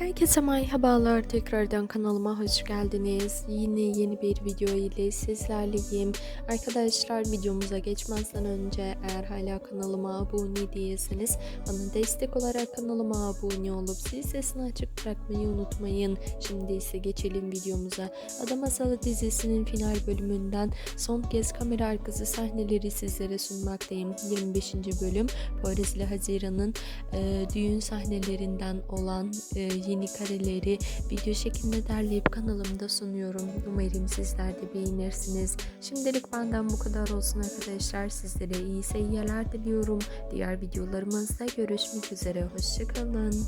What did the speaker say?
Herkese merhabalar tekrardan kanalıma hoş geldiniz. Yine yeni bir video ile sizlerleyim. Arkadaşlar videomuza geçmezden önce eğer hala kanalıma abone değilseniz bana destek olarak kanalıma abone olup zil sesini açık bırakmayı unutmayın. Şimdi ise geçelim videomuza. Ada Masalı dizisinin final bölümünden son kez kamera arkası sahneleri sizlere sunmaktayım. 25. bölüm ile Haziran'ın e, düğün sahnelerinden olan e, yeni kareleri video şeklinde derleyip kanalımda sunuyorum. Umarım sizler de beğenirsiniz. Şimdilik benden bu kadar olsun arkadaşlar. Sizlere iyi seyirler diliyorum. Diğer videolarımızda görüşmek üzere. Hoşçakalın.